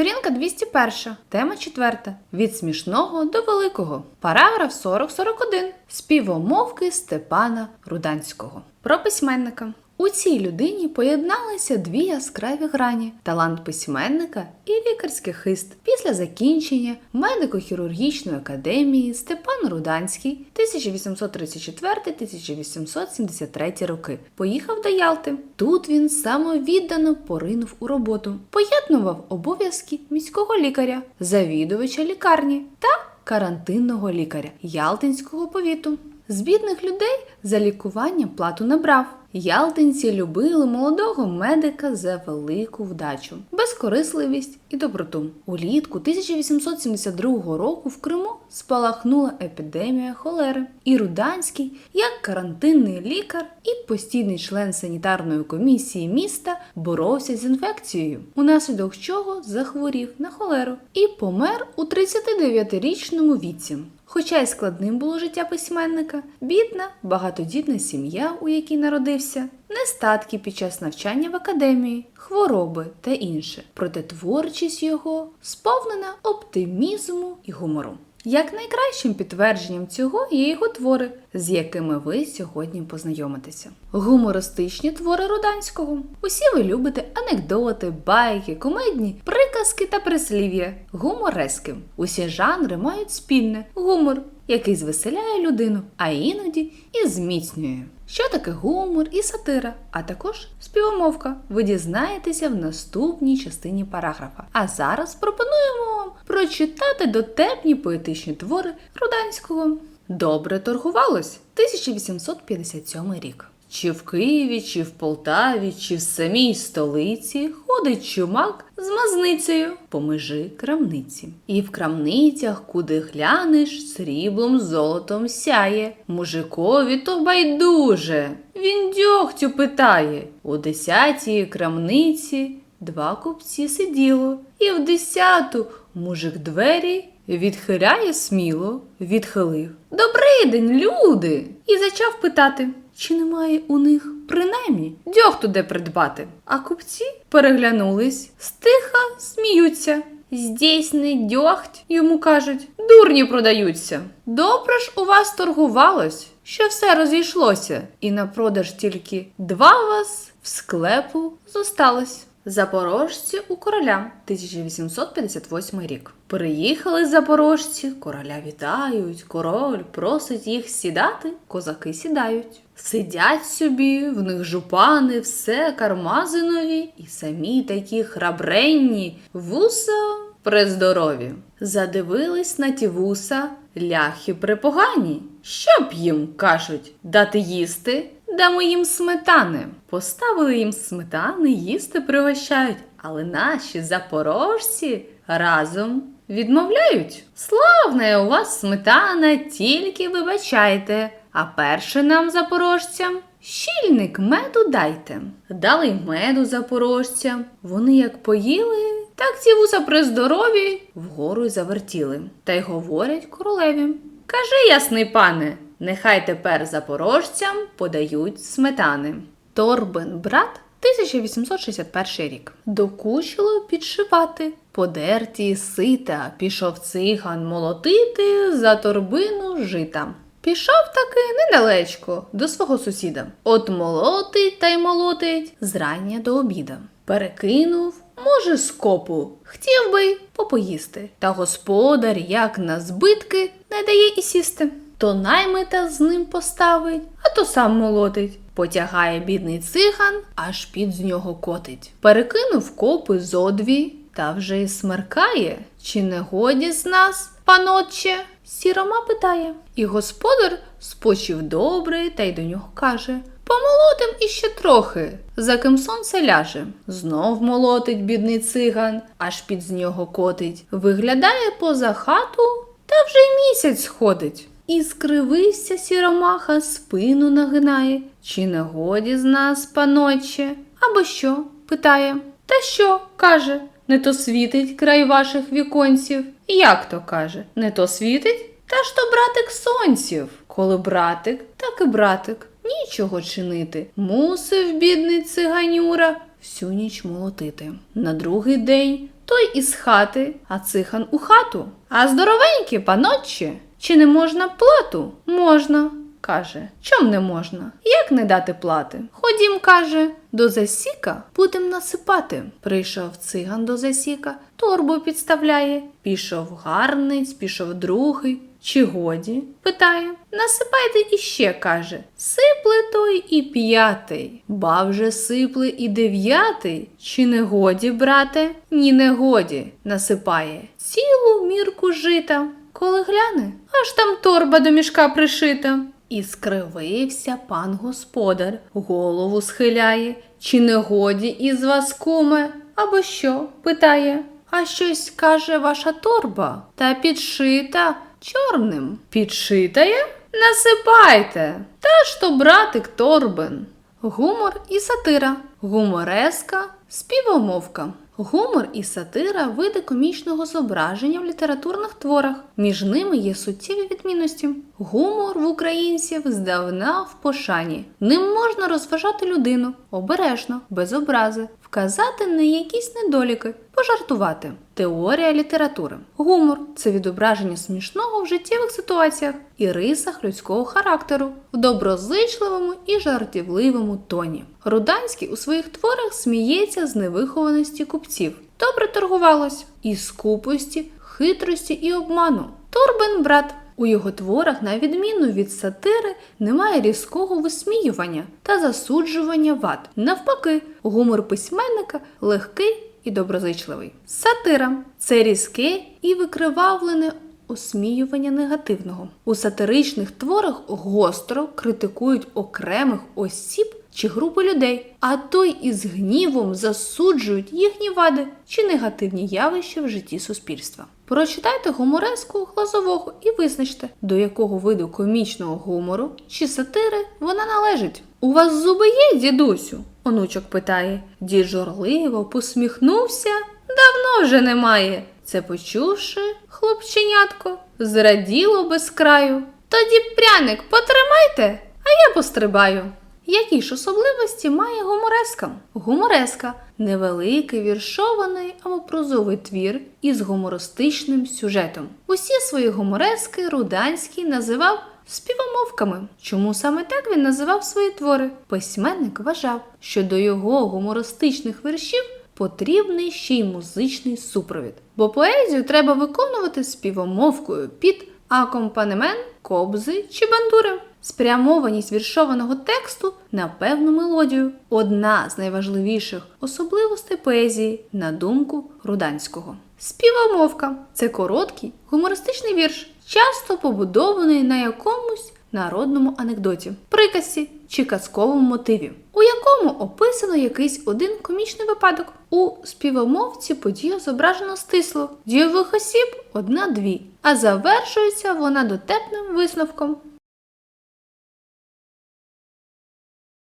Сторінка 201. Тема 4. Від смішного до великого. Параграф 40-41. Співомовки Степана Руданського. Про письменника. У цій людині поєдналися дві яскраві грані: талант письменника і лікарський хист. Після закінчення медико-хірургічної академії Степан Руданський 1834-1873 роки поїхав до Ялти. Тут він самовіддано поринув у роботу, поєднував обов'язки міського лікаря, завідувача лікарні та карантинного лікаря Ялтинського повіту. З бідних людей за лікування плату не брав. Ялтинці любили молодого медика за велику вдачу, безкорисливість і доброту. Улітку 1872 року в Криму спалахнула епідемія холери. І Руданський, як карантинний лікар і постійний член санітарної комісії міста, боровся з інфекцією, унаслідок чого захворів на холеру і помер у 39-річному віці. Хоча й складним було життя письменника, бідна, багатодітна сім'я, у якій народився, нестатки під час навчання в академії, хвороби та інше. Проте творчість його сповнена оптимізму і гумору. Як найкращим підтвердженням цього є його твори, з якими ви сьогодні познайомитеся. Гумористичні твори Руданського. Усі ви любите анекдоти, байки, комедні, приказки та прислів'я. Гуморески. Усі жанри мають спільне гумор, який звеселяє людину, а іноді і зміцнює. Що таке гумор і сатира, а також співомовка. Ви дізнаєтеся в наступній частині параграфа. А зараз пропонуємо прочитати дотепні поетичні твори Руданського. Добре торгувалось 1857 рік. Чи в Києві, чи в Полтаві, чи в самій столиці ходить чумак з мазницею по межі крамниці. І в крамницях, куди глянеш, сріблом золотом сяє. Мужикові то байдуже. Він дьогтю питає. У десятій крамниці два купці сиділо, і в десяту мужик двері відхиляє сміло, відхилив. Добрий день, люди! І зачав питати, чи немає у них принаймні дьогту де придбати. А купці переглянулись, стиха сміються. Здесь дьогть, йому кажуть, дурні продаються. Добре ж у вас торгувалось, що все розійшлося, і на продаж тільки два вас в склепу зосталось. Запорожці у короля 1858 рік. Приїхали запорожці, короля вітають, король просить їх сідати, козаки сідають. Сидять собі, в них жупани, все кармазинові, і самі такі храбренні, вуса прездорові. Задивились на ті вуса, ляхи. Що б їм, кажуть, дати їсти? Дамо їм сметани. Поставили їм сметани, їсти пригощають, але наші запорожці разом відмовляють. Славна у вас сметана, тільки вибачайте. А перше нам, запорожцям, щільник меду дайте. Дали й меду запорожцям. Вони як поїли, так ці вуса при здорові вгору й завертіли. Та й говорять королеві. Кажи, ясний пане, нехай тепер запорожцям подають сметани. Торбин брат 1861 рік. Докучило підшивати. Подерті сита, пішов циган молотити за торбину жита. Пішов таки недалечко до свого сусіда. От молотить та й молотить зрання до обіда. Перекинув, може, скопу, хотів би попоїсти. Та господар, як на збитки, не дає і сісти. То наймита з ним поставить, а то сам молотить. Потягає бідний циган, аж під з нього котить. Перекинув копи зо дві, та вже й смеркає. Чи не годі з нас, панотче? Сірома питає. І господар спочив добре та й до нього каже. Помолотим іще трохи, за ким сонце ляже. Знов молотить бідний циган, аж під з нього котить. Виглядає поза хату, та вже й місяць сходить. І скривився сіромаха, спину нагинає. Чи не годі з нас, паноче? Або що? питає. Та що? каже, не то світить край ваших віконців. Як то каже, не то світить? Та ж то братик сонців. Коли братик, так і братик. Нічого чинити. Мусив, бідний циганюра, всю ніч молотити. На другий день той із хати, а цихан у хату. А здоровенькі, панотче, чи не можна плату? Можна. Каже, чом не можна? Як не дати плати? Ходім, каже, до засіка будем насипати. Прийшов циган до засіка, торбу підставляє. Пішов гарниць, пішов другий. Чи годі? питає. Насипайте іще, каже. Сипле той і п'ятий. Ба вже сипле і дев'ятий. Чи не годі, брате? Ні, не годі, насипає. Цілу мірку жита. Коли гляне, аж там торба до мішка пришита. І скривився пан господар, голову схиляє. Чи не годі із вас, куме? Або що? питає. А щось каже ваша торба, та підшита чорним. Підшитає? Насипайте. Та ж то братик торбин. Гумор і сатира, гумореска, співомовка. Гумор і сатира види комічного зображення в літературних творах. Між ними є суттєві відмінності. Гумор в українців здавна в пошані. Ним можна розважати людину обережно, без образи, вказати на якісь недоліки, пожартувати. Теорія літератури. Гумор це відображення смішного в життєвих ситуаціях і рисах людського характеру в доброзичливому і жартівливому тоні. Руданський у своїх творах сміється з невихованості купців. Добре торгувалось і скупості, хитрості і обману. Торбин брат. У його творах, на відміну від сатири, немає різкого висміювання та засуджування вад. Навпаки, гумор письменника легкий і доброзичливий. Сатира це різке і викривавлене осміювання негативного. У сатиричних творах гостро критикують окремих осіб чи групи людей, а то й із гнівом засуджують їхні вади чи негативні явища в житті суспільства. Прочитайте гумореску глазового і визначте, до якого виду комічного гумору чи сатири вона належить. У вас зуби є, дідусю? Онучок питає. Дід жорливо посміхнувся. Давно вже немає. Це почувши, хлопченятко, зраділо без краю. Тоді пряник потримайте, а я пострибаю. Які ж особливості має гумореска? Гумореска невеликий віршований або прозовий твір із гумористичним сюжетом. Усі свої гуморески Руданський називав співомовками. Чому саме так він називав свої твори? Письменник вважав, що до його гумористичних віршів потрібний ще й музичний супровід, бо поезію треба виконувати співомовкою під акомпанемент, кобзи чи бандури. Спрямованість віршованого тексту на певну мелодію одна з найважливіших особливостей поезії, на думку Руданського. Співомовка це короткий гумористичний вірш, часто побудований на якомусь народному анекдоті, приказці чи казковому мотиві, у якому описано якийсь один комічний випадок. У співомовці подія зображено стисло, дійових осіб одна-дві, а завершується вона дотепним висновком.